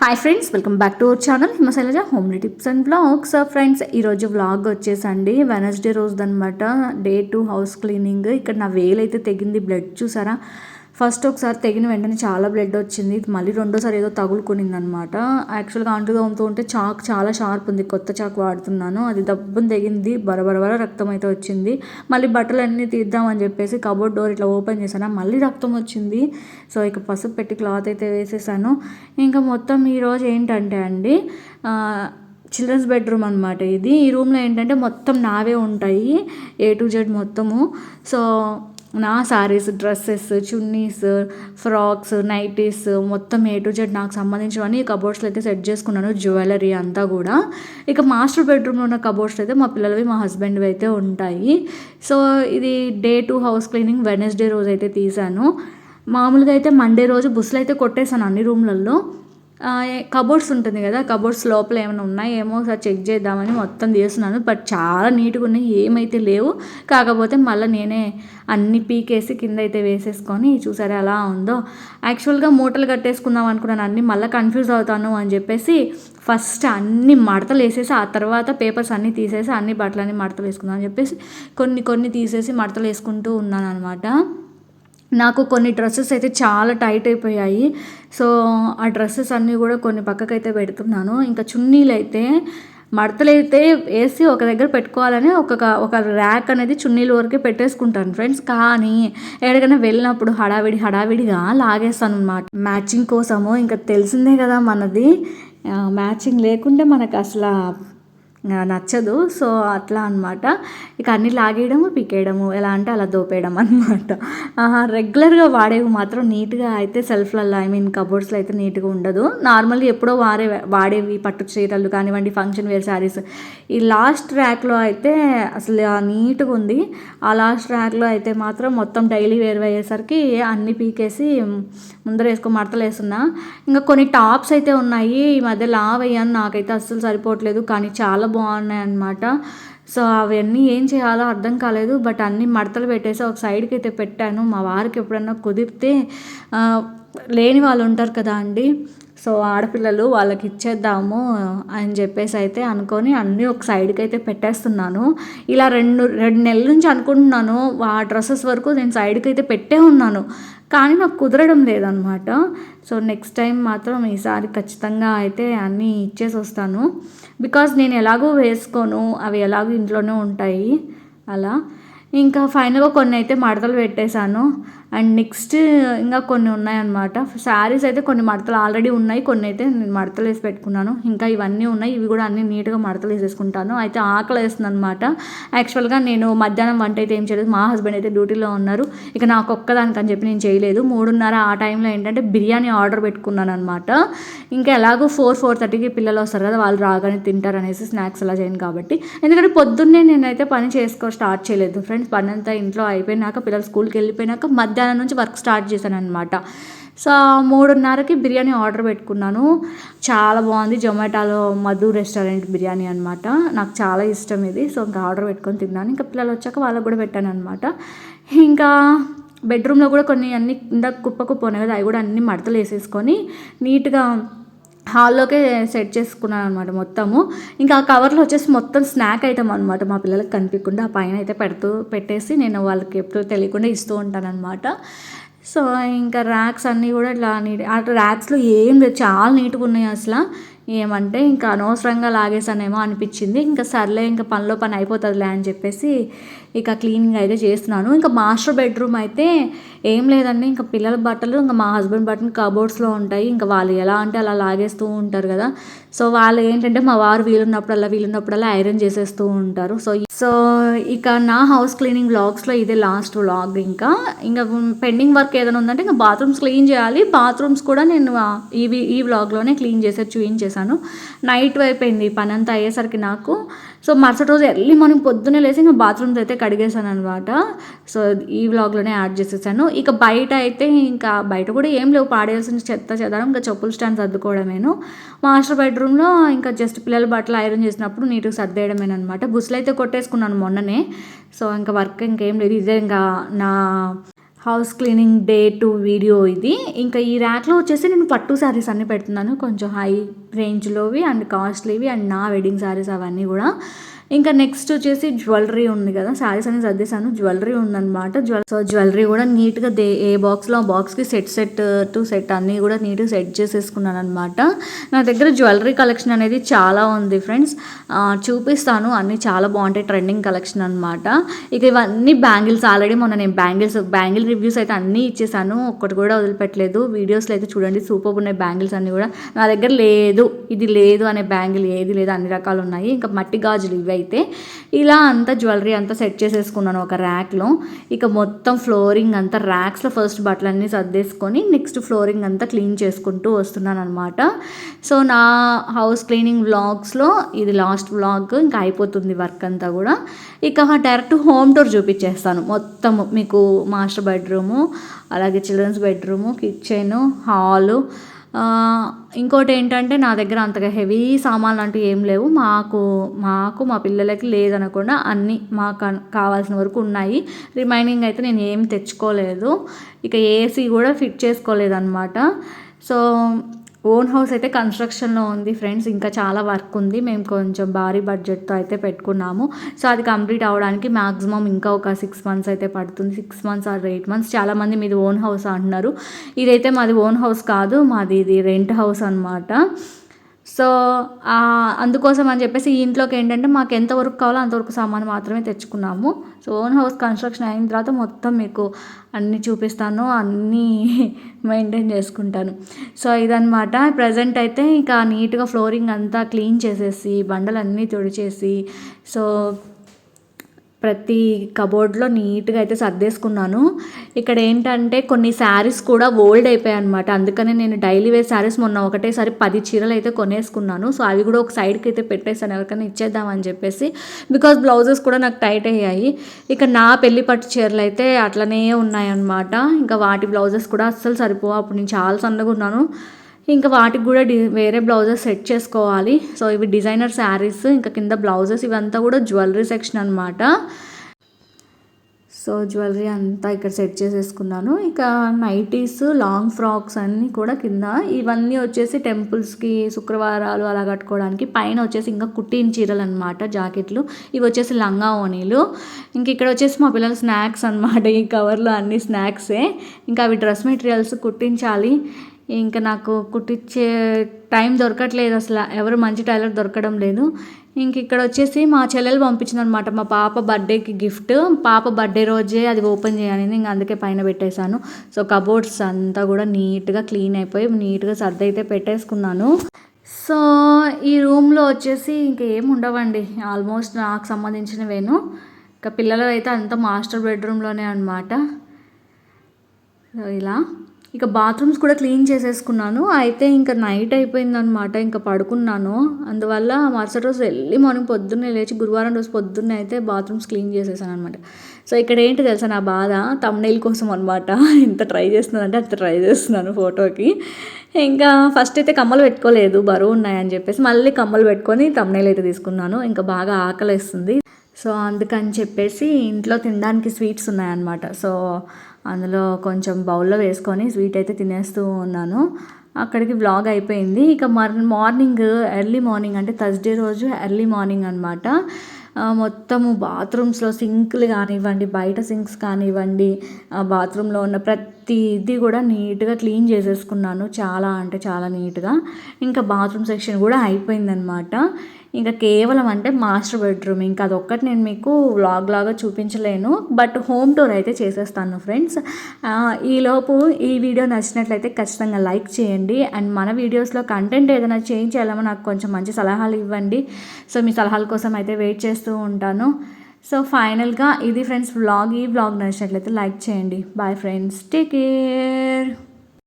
Hi friends welcome back to our channel Himashailaja homely tips and blogs friends ఈరోజు vlog వచ్చేసండి Wednesday రోజు అనమాట day two house cleaning ఇక్కడ నా వేలైతే తెగింది. Blood చూసారా? ఫస్ట్ ఒకసారి తెగిన వెంటనే చాలా బ్లడ్ వచ్చింది. మళ్ళీ రెండోసారి ఏదో తగులుకునింది అనమాట యాక్చువల్గా అంటుగా ఉంటూ ఉంటే చాక్ చాలా షార్ప్ ఉంది. కొత్త చాక్ వాడుతున్నాను. అది దబ్బుని తెగింది. బరబరబర రక్తం అయితే వచ్చింది. మళ్ళీ బట్టలు అన్నీ తీద్దామని చెప్పేసి కబోర్డ్ డోర్ ఇట్లా ఓపెన్ చేశాను? మళ్ళీ రక్తం వచ్చింది. సో ఇక పసుపు పెట్టి క్లాత్ అయితే వేసేసాను. ఇంకా మొత్తం ఈరోజు ఏంటంటే అండి చిల్డ్రన్స్ బెడ్రూమ్ అనమాట ఇది. ఈ రూమ్లో ఏంటంటే మొత్తం నావే ఉంటాయి. ఏ టు జెడ్ మొత్తము. సో నా saris dresses chunnis frocks nighties మొత్తం ఏ టు జెడ్ నాకు సంబంధించినవన్నీ కబోర్డ్స్లో అయితే సెట్ చేసుకున్నాను జ్యువెలరీ అంతా కూడా. ఇక మాస్టర్ బెడ్రూమ్లో ఉన్న కబోర్డ్స్ అయితే మా పిల్లలవి మా హస్బెండ్వి అయితే ఉంటాయి. సో ఇది day two house cleaning Wednesday రోజు అయితే తీసాను మామూలుగా అయితే మండే రోజు బుస్సులు అయితే కొట్టేశాను అన్ని రూమ్లలో కబోర్డ్స్ ఉంటుంది కదా కబోర్డ్స్ లోపల ఏమైనా ఉన్నాయి ఏమో ఒకసారి చెక్ చేద్దామని మొత్తం తీస్తున్నాను బట్ చాలా నీట్గా ఉన్నాయి ఏమైతే లేవు. కాకపోతే మళ్ళీ నేనే అన్ని పీకేసి కింద అయితే వేసేసుకొని చూసారా ఎలా ఉందో. యాక్చువల్గా మూటలు కట్టేసుకుందాం అనుకున్నాను అన్ని మళ్ళీ కన్ఫ్యూజ్ అవుతాను అని చెప్పేసి ఫస్ట్ అన్ని మడతలు వేసేసి ఆ తర్వాత పేపర్స్ అన్నీ తీసేసి అన్ని బట్టలన్నీ మడతలు వేసుకుందాం అని చెప్పేసి కొన్ని కొన్ని తీసేసి మడతలు వేసుకుంటూ ఉన్నాను అనమాట నాకు కొన్ని డ్రెస్సెస్ అయితే చాలా టైట్ అయిపోయాయి. సో ఆ డ్రెస్సెస్ అన్నీ కూడా కొన్ని పక్కకైతే పెడుతున్నాను. ఇంకా చున్నీలు అయితే మడతలు అయితే వేసి ఒక దగ్గర పెట్టుకోవాలని ఒక ఒక ర్యాక్ అనేది చున్నీల వరకే పెట్టేసుకుంటాను ఫ్రెండ్స్. కానీ ఎక్కడికైనా వెళ్ళినప్పుడు హడావిడి హడావిడిగా లాగేస్తాను అనమాట మ్యాచింగ్ కోసము ఇంకా తెలిసిందే కదా మనది. మ్యాచింగ్ లేకుంటే మనకు అసలు నచ్చదు. సో అట్లా అనమాట ఇక అన్ని లాగేయడము పికేయడము ఎలా అంటే అలా దోపేయడం అనమాట రెగ్యులర్గా వాడేవి మాత్రం నీట్గా అయితే సెల్ఫ్లలో ఐ మీన్ కబోర్డ్స్లో అయితే నీట్గా ఉండదు. నార్మల్గా ఎప్పుడో వాడే వాడేవి పట్టు చీరలు కానివ్వండి ఫంక్షన్ వేర్ శారీస్. ఈ లాస్ట్ ర్యాక్లో అయితే అసలు నీట్గా ఉంది. ఆ లాస్ట్ ర్యాక్లో అయితే మాత్రం మొత్తం డైలీ వేర్ అయ్యేసరికి అన్ని పీకేసి ముందర వేసుకో మడతలు వేస్తున్నా. ఇంకా కొన్ని టాప్స్ అయితే ఉన్నాయి. ఈ మధ్య లావ్ అయ్యాను నాకైతే అస్సలు సరిపోవట్లేదు. కానీ చాలా బాగున్నాయి అన్నమాట సో అవన్నీ ఏం చేయాలో అర్థం కాలేదు. బట్ అన్ని మడతలు పెట్టేసి ఒక సైడ్కి అయితే పెట్టాను. మా వారికి ఎప్పుడన్నా కుదిరితే లేని వాళ్ళు ఉంటారు కదా అండి. సో ఆడపిల్లలు వాళ్ళకి ఇచ్చేద్దాము అని చెప్పేసి అయితే అనుకొని అన్నీ ఒక సైడ్కి అయితే పెట్టేస్తున్నాను. ఇలా రెండు రెండు నెలల నుంచి అనుకుంటున్నాను ఆ డ్రెస్సెస్ వరకు నేను సైడ్కి అయితే పెట్టే ఉన్నాను. కానీ నాకు కుదరడం లేదనమాట సో నెక్స్ట్ టైం మాత్రం ఈసారి ఖచ్చితంగా అయితే అన్నీ ఇచ్చేసి వస్తాను. బికాజ్ నేను ఎలాగో వేసుకోను అవి ఎలాగో ఇంట్లోనే ఉంటాయి. అలా. ఇంకా ఫైనల్గా కొన్ని అయితే మడతలు పెట్టేశాను. అండ్ నెక్స్ట్ ఇంకా కొన్ని ఉన్నాయన్నమాట. శారీస్ అయితే కొన్ని మడతలు ఆల్రెడీ ఉన్నాయి. కొన్ని అయితే నేను మడతలు వేసి పెట్టుకున్నాను. ఇంకా ఇవన్నీ ఉన్నాయి. ఇవి కూడా అన్నీ నీట్గా మడతలు వేసేసుకుంటాను. అయితే ఆకలి వేస్తుంది అనమాట యాక్చువల్గా నేను మధ్యాహ్నం వంట అయితే ఏం చేయలేదు. మా హస్బెండ్ అయితే డ్యూటీలో ఉన్నారు. ఇక నాకు ఒక్కదానికి అని చెప్పి నేను చేయలేదు. మూడున్నర ఆ టైంలో ఏంటంటే బిర్యానీ ఆర్డర్ పెట్టుకున్నాను అనమాట ఇంకా ఎలాగో ఫోర్ ఫోర్ థర్టీకి పిల్లలు వస్తారు కదా వాళ్ళు రాగానే తింటారు అనేసి స్నాక్స్ అలా చేయను కాబట్టి. ఎందుకంటే పొద్దున్నే నేనైతే పని చేసుకో స్టార్ట్ చేయలేదు. ఫ్రెండ్స్ పని అంతా ఇంట్లో అయిపోయినాక పిల్లలు స్కూల్కి వెళ్ళిపోయినాక మధ్య మధ్యాహ్నం నుంచి వర్క్ స్టార్ట్ చేశాను అనమాట సో మూడున్నరకి బిర్యానీ ఆర్డర్ పెట్టుకున్నాను. చాలా బాగుంది. జొమాటోలో మధు రెస్టారెంట్ బిర్యానీ అనమాట నాకు చాలా ఇష్టం ఇది. సో ఇంకా ఆర్డర్ పెట్టుకొని తిన్నాను. ఇంకా పిల్లలు వచ్చాక వాళ్ళకి కూడా పెట్టాను అనమాట ఇంకా బెడ్రూమ్లో కూడా కొన్ని అన్ని ఇందాక కుప్ప కుప్ప ఉన్నాయి కదా అవి కూడా అన్ని మడతలు వేసేసుకొని నీట్గా హాల్లోకే సెట్ చేసుకున్నాను అనమాట మొత్తము. ఇంకా ఆ కవర్లో వచ్చేసి మొత్తం స్నాక్ ఐటమ్ అనమాట మా పిల్లలకు కనిపించకుండా ఆ పైన అయితే పెడుతూ పెట్టేసి నేను వాళ్ళకి ఎప్పుడు తెలియకుండా ఇస్తూ ఉంటానన్నమాట. సో ఇంకా ర్యాక్స్ అన్నీ కూడా ఇట్లా నీట్ ఆ ర్యాక్స్లో ఏం లేదు చాలా నీట్గా ఉన్నాయి అసలు. ఏమంటే ఇంకా అనవసరంగా లాగేసానేమో అనిపించింది. ఇంకా సర్లే ఇంకా పనిలో పని అయిపోతుందిలే అని చెప్పేసి ఇక క్లీనింగ్ అయితే చేస్తున్నాను. ఇంకా మాస్టర్ బెడ్రూమ్ అయితే ఏం లేదండి. ఇంకా పిల్లల బట్టలు ఇంకా మా హస్బెండ్ బట్టలు కబోర్డ్స్లో ఉంటాయి. ఇంకా వాళ్ళు ఎలా అంటే అలా లాగేస్తూ ఉంటారు కదా. సో వాళ్ళు ఏంటంటే మా వారు వీలున్నప్పుడల్లా వీలున్నప్పుడల్లా ఐరన్ చేసేస్తూ ఉంటారు. సో సో ఇక నా హౌస్ క్లీనింగ్ వ్లాగ్స్లో ఇదే లాస్ట్ వ్లాగ్ ఇంకా. ఇంకా పెండింగ్ వర్క్ ఏదైనా ఉందంటే ఇంకా బాత్రూమ్స్ క్లీన్ చేయాలి. బాత్రూమ్స్ కూడా నేను ఈ ఈ వ్లాగ్లోనే క్లీన్ చేసేది చూపించేశాను నైట్ అయిపోయింది పని అంతా అయ్యేసరికి నాకు. సో మరుసటి రోజు ఎర్లీ మార్నింగ్ పొద్దున్నే లేసి ఇంకా బాత్రూమ్స్ అయితే కడిగేశాను అనమాట సో ఈ వ్లాగ్లోనే యాడ్ చేసేసాను. ఇక బయట అయితే ఇంకా బయట కూడా ఏం లేవు. పాడేయాల్సిన చెత్త చెదారం ఇంకా చెప్పులు స్టాండ్ సర్దుకోవడమేను మాస్టర్ బెడ్రూమ్లో ఇంకా జస్ట్ పిల్లల బట్టలు ఐరన్ చేసినప్పుడు నీట్గా సర్దేయడమేనమాట బుస్సులు అయితే కొట్టేసుకున్నాను మొన్ననే. సో ఇంకా వర్క్ ఇంకేం లేదు. ఇదే ఇంకా నా house cleaning day two video ఇది. ఇంకా ఈ ర్యాక్లో వచ్చేసి నేను పట్టు శారీస్ అన్నీ పెడుతున్నాను. కొంచెం హై రేంజ్లోవి అండ్ కాస్ట్లీవి అండ్ నా వెడ్డింగ్ శారీస్ అవన్నీ కూడా. ఇంకా నెక్స్ట్ వచ్చేసి జ్యువెలరీ ఉంది కదా శారీస్ అనేది సర్దేశాను. జ్యువెలరీ ఉందన్నమాట. జ్యువెల్ సో జ్యువెలరీ కూడా నీట్గా దే ఏ బాక్స్లో ఆ బాక్స్కి సెట్ సెట్ టు సెట్ అన్నీ కూడా నీట్గా సెట్ చేసేసుకున్నాను అనమాట నా దగ్గర జ్యువెలరీ కలెక్షన్ అనేది చాలా ఉంది ఫ్రెండ్స్ చూపిస్తాను. అన్నీ చాలా బాగుంటాయి ట్రెండింగ్ కలెక్షన్ అనమాట ఇక ఇవన్నీ బ్యాంగిల్స్ ఆల్రెడీ మొన్న నేను బ్యాంగిల్స్ బ్యాంగిల్ రివ్యూస్ అయితే అన్నీ ఇచ్చేసాను ఒక్కటి కూడా వదిలిపెట్టలేదు. వీడియోస్లో అయితే చూడండి సూపర్ ఉన్నాయి బ్యాంగిల్స్ అన్నీ కూడా. నా దగ్గర లేదు. ఇది లేదు అనే బ్యాంగిల్ ఏది లేదు అన్ని రకాలు ఉన్నాయి. ఇంకా మట్టి గాజులు ఇవి అయితే ఇలా అంతా జ్యువెలరీ అంతా సెట్ చేసేసుకున్నాను ఒక ర్యాక్లో. ఇక మొత్తం ఫ్లోరింగ్ అంతా ర్యాక్స్లో ఫస్ట్ బట్టలన్నీ సర్దేసుకొని నెక్స్ట్ ఫ్లోరింగ్ అంతా క్లీన్ చేసుకుంటూ వస్తున్నాను అనమాట సో నా హౌస్ క్లీనింగ్ వ్లాగ్స్లో ఇది లాస్ట్ వ్లాగ్ ఇంకా అయిపోతుంది వర్క్ అంతా కూడా. ఇక డైరెక్ట్ హోమ్ టూర్ చూపించేస్తాను. మొత్తం మీకు మాస్టర్ బెడ్రూము అలాగే చిల్డ్రన్స్ బెడ్రూము కిచెను హాలు ఇంకోటి ఏంటంటే నా దగ్గర అంతగా హెవీ సామాన్లు అంటూ ఏం లేవు. మాకు మాకు మా పిల్లలకి లేదనకుండా అన్నీ మాకు కావాల్సిన వరకు ఉన్నాయి. రిమైనింగ్ అయితే నేను ఏం తెచ్చుకోలేదు. ఇక ఏసీ కూడా ఫిట్ చేసుకోలేదన్నమాట. సో ఓన్ హౌస్ అయితే కన్స్ట్రక్షన్లో ఉంది ఫ్రెండ్స్. ఇంకా చాలా వర్క్ ఉంది. మేము కొంచెం భారీ బడ్జెట్తో అయితే పెట్టుకున్నాము. సో అది కంప్లీట్ అవ్వడానికి మ్యాక్సిమం ఇంకా ఒక సిక్స్ మంత్స్ అయితే పడుతుంది. Six months or eight months చాలామంది మీది ఓన్ హౌస్ అంటున్నారు. ఇదైతే మాది ఓన్ హౌస్ కాదు. మాది ఇది రెంట్ హౌస్ అనమాట సో అందుకోసం అని చెప్పేసి ఈ ఇంట్లోకి ఏంటంటే మాకు ఎంతవరకు కావాలో అంతవరకు సామాను మాత్రమే తెచ్చుకున్నాము. సో ఓన్ హౌస్ కన్స్ట్రక్షన్ అయిన తర్వాత మొత్తం మీకు అన్నీ చూపిస్తాను అన్నీ మెయింటైన్ చేసుకుంటాను. సో ఇదనమాట ప్రజెంట్ అయితే ఇంకా నీట్గా ఫ్లోరింగ్ అంతా క్లీన్ చేసేసి బండలన్నీ తుడిచేసి సో ప్రతి కబోర్డ్లో నీట్గా అయితే సర్దేసుకున్నాను. ఇక్కడ ఏంటంటే కొన్ని శారీస్ కూడా ఓల్డ్ అయిపోయాయి అనమాట అందుకనే నేను డైలీ వేర్ శారీస్ మొన్న ఒకటేసారి పది చీరలు అయితే కొనేసుకున్నాను. సో అవి కూడా ఒక సైడ్కి అయితే పెట్టేసాను ఎవరికైనా ఇచ్చేద్దామని చెప్పేసి. బికాజ్ బ్లౌజెస్ కూడా నాకు టైట్ అయ్యాయి. ఇక నా పెళ్ళి పట్టు చీరలు అయితే అట్లనే ఉన్నాయన్నమాట. ఇంకా వాటి బ్లౌజెస్ కూడా అస్సలు సరిపో అప్పుడు నేను చాలా సన్నగా ఉన్నాను. ఇంకా వాటికి కూడా డి వేరే బ్లౌజెస్ సెట్ చేసుకోవాలి. సో ఇవి డిజైనర్ శారీస్ ఇంకా కింద బ్లౌజెస్ ఇవంతా కూడా జ్యువెలరీ సెక్షన్ అనమాట సో జ్యువెలరీ అంతా ఇక్కడ సెట్ చేసేసుకున్నాను. ఇక నైటీస్ లాంగ్ ఫ్రాక్స్ అన్నీ కూడా కింద. ఇవన్నీ వచ్చేసి టెంపుల్స్కి శుక్రవారాలు అలా కట్టుకోవడానికి. పైన వచ్చేసి ఇంకా కుట్టిన చీరలు అనమాట జాకెట్లు. ఇవి వచ్చేసి లంగా ఓనీలు ఇంక ఇక్కడ వచ్చేసి మా పిల్లల స్నాక్స్ అనమాట ఈ కవర్లో అన్ని స్నాక్సే. ఇంకా అవి డ్రెస్ మెటీరియల్స్ కుట్టించాలి. ఇంకా నాకు కుట్టించే టైం దొరకట్లేదు అసలు. ఎవరు మంచి టైలర్ దొరకడం లేదు. ఇంక ఇక్కడ వచ్చేసి మా చెల్లెలు పంపించింది అనమాట మా పాప బర్త్డేకి గిఫ్ట్. పాప బర్త్డే రోజే అది ఓపెన్ చేయాలని ఇంకా అందుకే పైన పెట్టేశాను. సో కబోర్డ్స్ అంతా కూడా నీట్గా క్లీన్ అయిపోయి నీట్గా సర్ది అయితే పెట్టేసుకున్నాను. సో ఈ రూమ్లో వచ్చేసి ఇంకేం ఉండవండి. ఆల్మోస్ట్ నాకు సంబంధించినవేను. ఇంకా పిల్లలు అయితే అంతా మాస్టర్ బెడ్రూమ్లోనే అనమాట ఇలా. ఇక బాత్రూమ్స్ కూడా క్లీన్ చేసేసుకున్నాను. అయితే ఇంకా నైట్ అయిపోయిందనమాట ఇంకా పడుకున్నాను. అందువల్ల మరుసటి రోజు వెళ్ళి మార్నింగ్ పొద్దున్నే లేచి గురువారం రోజు పొద్దున్నే అయితే బాత్రూమ్స్ క్లీన్ చేసేసాను అనమాట సో ఇక్కడ ఏంటి తెలుసా నా బాధ? తమ్నైల్ కోసం అనమాట ఎంత ట్రై చేస్తున్నానంటే అంత ట్రై చేస్తున్నాను ఫోటోకి ఇంకా ఫస్ట్ అయితే కమ్మలు పెట్టుకోలేదు బరువు ఉన్నాయని చెప్పేసి మళ్ళీ కమ్మలు పెట్టుకొని తమ్నేలు అయితే తీసుకున్నాను. ఇంకా బాగా ఆకలిస్తుంది. సో అందుకని చెప్పేసి ఇంట్లో తినడానికి స్వీట్స్ ఉన్నాయన్నమాట. సో అందులో కొంచెం బౌల్లో వేసుకొని స్వీట్ అయితే తినేస్తూ ఉన్నాను. అక్కడికి వ్లాగ్ అయిపోయింది. ఇక మర్ మార్నింగ్ ఎర్లీ మార్నింగ్ అంటే థర్స్డే రోజు ఎర్లీ మార్నింగ్ అనమాట మొత్తము బాత్రూమ్స్లో సింక్లు కానివ్వండి బయట సింక్స్ కానివ్వండి బాత్రూంలో ఉన్న ప్రతిదీ కూడా నీట్గా క్లీన్ చేసేసుకున్నాను. చాలా అంటే చాలా నీట్గా. ఇంకా బాత్రూమ్ సెక్షన్ కూడా అయిపోయిందనమాట ఇంకా కేవలం అంటే మాస్టర్ బెడ్రూమ్. ఇంకా అదొక్కటి నేను మీకు వ్లాగ్ లాగా చూపించలేను. బట్ హోమ్ టూర్ అయితే చేసేస్తాను ఫ్రెండ్స్ ఈలోపు ఈ వీడియో నచ్చినట్లయితే ఖచ్చితంగా లైక్ చేయండి. అండ్ మన వీడియోస్లో కంటెంట్ ఏదైనా చేంజ్ చేయాలేమో నాకు కొంచెం మంచి సలహాలు ఇవ్వండి. సో మీ సలహాల కోసం అయితే వెయిట్ చేస్తూ ఉంటాను. సో ఫైనల్గా ఇది ఫ్రెండ్స్ వ్లాగ్ ఈ వ్లాగ్ నచ్చినట్లయితే లైక్ చేయండి. Bye friends take care